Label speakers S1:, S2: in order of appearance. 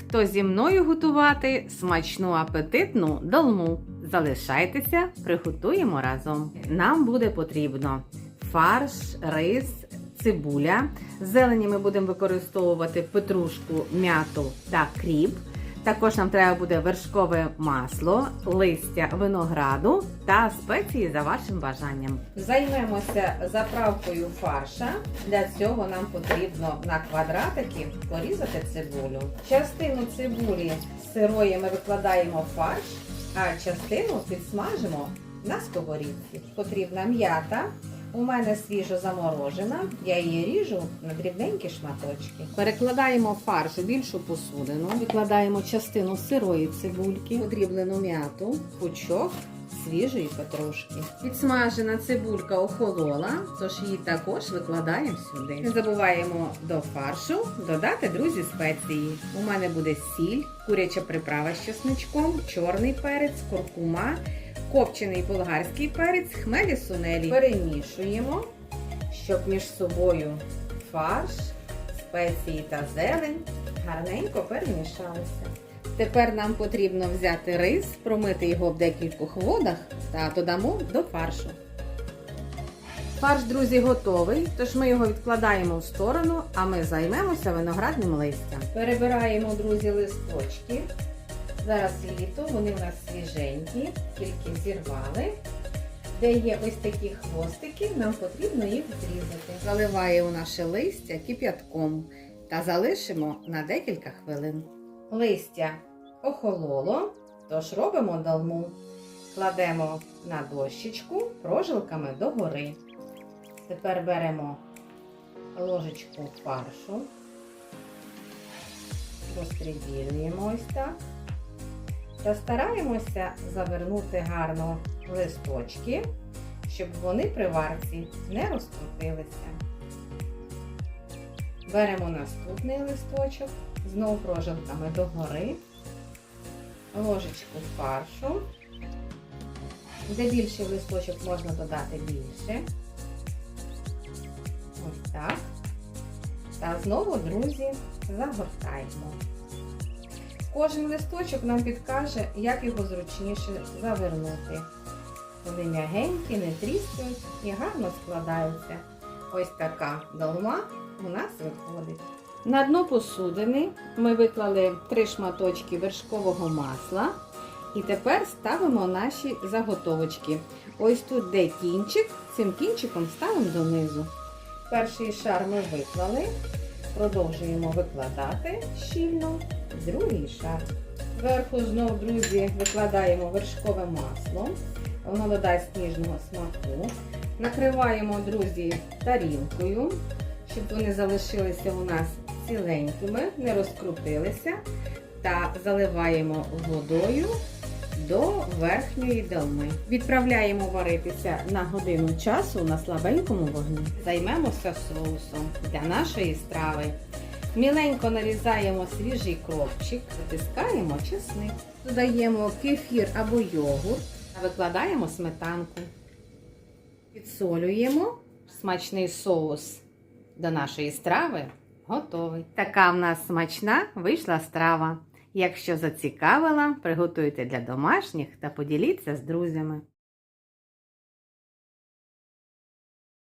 S1: хто зі мною готувати смачну апетитну долму. Залишайтеся, приготуємо разом. Нам буде потрібно фарш, рис, цибуля. Зелені ми будемо використовувати петрушку, м'яту та кріп. Також нам треба буде вершкове масло, листя винограду та спеції за вашим бажанням. Займемося заправкою фарша. Для цього нам потрібно на квадратики порізати цибулю. Частину цибулі сирої ми викладаємо в фарш, а частину підсмажимо на сковорідці. Потрібна м'ята. У мене свіжо заморожена, я її ріжу на дрібненькі шматочки. Перекладаємо фарш у більшу посудину, викладаємо частину сирої цибульки, подріблену м'яту, пучок свіжої петрушки. Підсмажена цибулька охолола, тож її також викладаємо сюди. Не забуваємо до фаршу додати, друзі, спеції. У мене буде сіль, куряча приправа з чесничком, чорний перець, куркума копчений болгарський перець, хмелі сунелі. Перемішуємо, щоб між собою фарш, спеції та зелень гарненько перемішалися. Тепер нам потрібно взяти рис, промити його в декількох водах та додамо до фаршу. Фарш, друзі, готовий, тож ми його відкладаємо в сторону, а ми займемося виноградним листям. Перебираємо, друзі, листочки. Зараз літо, вони в нас свіженькі, тільки зірвали. Де є ось такі хвостики, нам потрібно їх зрізати. Заливаємо наше листя кип'ятком та залишимо на декілька хвилин. Листя охололо, тож робимо долму. Кладемо на дощечку прожилками догори. Тепер беремо ложечку фаршу, розподілюємо ось так. Та стараємося завернути гарно листочки, щоб вони при варці не розкрутилися. Беремо наступний листочок, знову прожилками догори, ложечку фаршу. Де більший листочок можна додати більше. Ось так. Та знову, друзі, загортаємо. Кожен листочок нам підкаже, як його зручніше завернути. Вони м'ягенькі, не тріскають і гарно складаються. Ось така долма у нас виходить. На дно посудини ми виклали три шматочки вершкового масла. І тепер ставимо наші заготовочки. Ось тут, де кінчик, цим кінчиком ставимо донизу. Перший шар ми виклали, продовжуємо викладати щільно другий шар. Зверху знову, друзі, викладаємо вершкове масло. Воно додасть ніжного смаку. Накриваємо, друзі, тарілкою, щоб вони залишилися у нас ціленькими, не розкрутилися. Та заливаємо водою до верхньої долми. Відправляємо варитися на годину часу на слабенькому вогні. Займемося соусом для нашої страви. Міленько нарізаємо свіжий кропчик, затискаємо чесник, додаємо кефір або йогурт, викладаємо сметанку. Підсолюємо смачний соус до нашої страви. Готовий. Така в нас смачна вийшла страва. Якщо зацікавила, приготуйте для домашніх та поділіться з друзями.